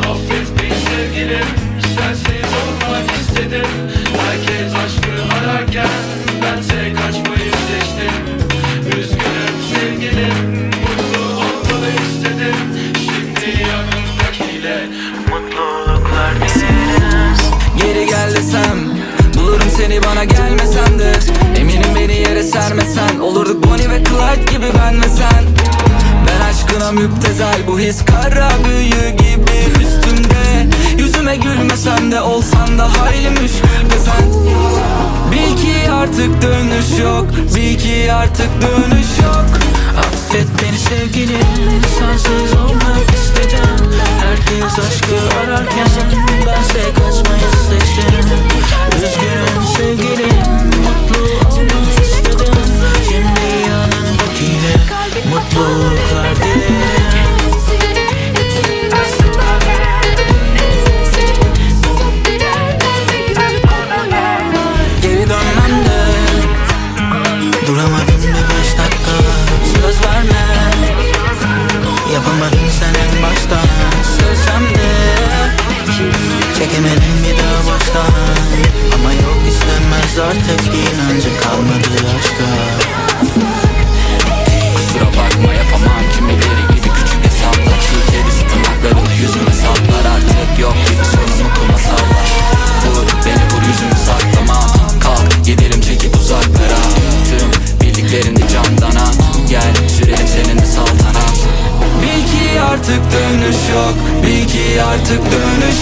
Affet beni sevgilim. Sensiz olmak istedim. Herkes aşkı ararken Bense kaçmayı seçtim. Üzgünüm sevgilim. Mutlu olmanı istedim. Şimdi yanımdakiyle Mutluluklar dilerim. Geri gel Bulurum seni bana gelmesen Eminim beni yere sermesen Olurduk Bonnie ve Clyde gibi ben ve sen aşkına müptezel Bu his kara büyü gibi Yüzüme gülmesen de olsan da hayli müşkül pesent Bil ki artık dönüş yok Bil ki artık dönüş yok. Affet beni sevgilim Sensiz olmak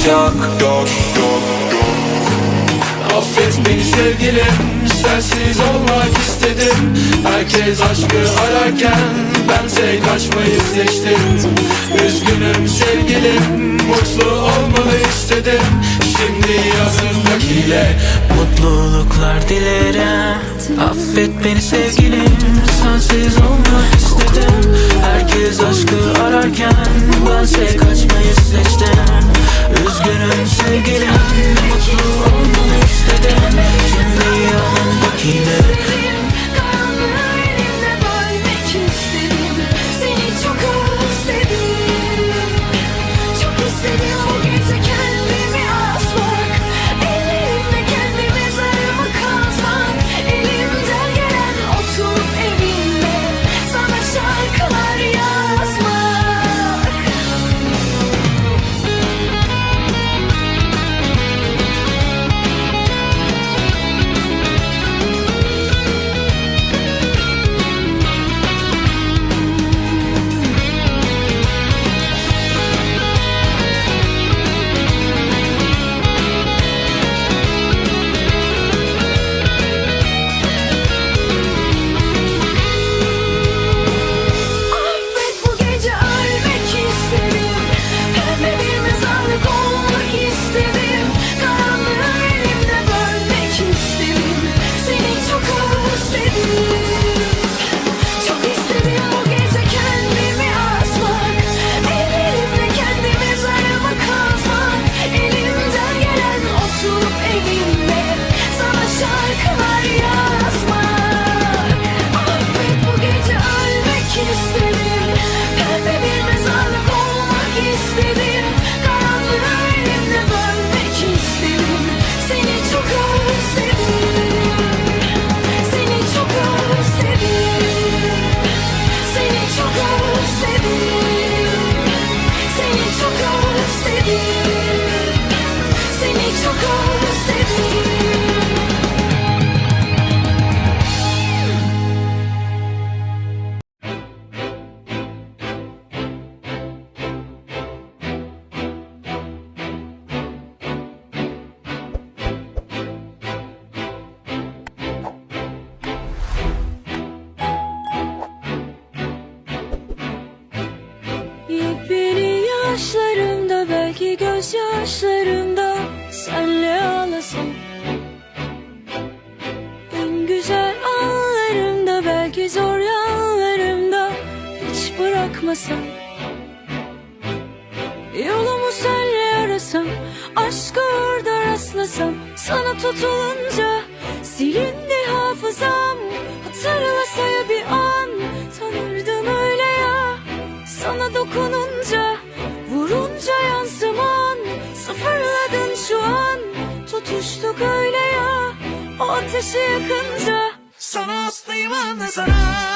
dönüş yok. Affet beni sevgilim Sensiz olmak istedim. Herkes aşkı ararken Bense kaçmayı seçtim. Üzgünüm sevgilim Mutlu olmanı istedim. Şimdi yanındakiyle Mutluluklar dilerim. Affet beni sevgilim Sensiz olmak istedim. Herkes aşkı ararken Bense kaçmayı you. rastlasam Aşka orada rastlasam Sana tutulunca Silindi hafızam. Hatırlasaya bir an Tanırdım öyle ya. Sana dokununca Vurunca yansıman Sıfırladın şu an. Tutuştuk öyle ya O ateşi yakınca. Sana aslıyım anne sana.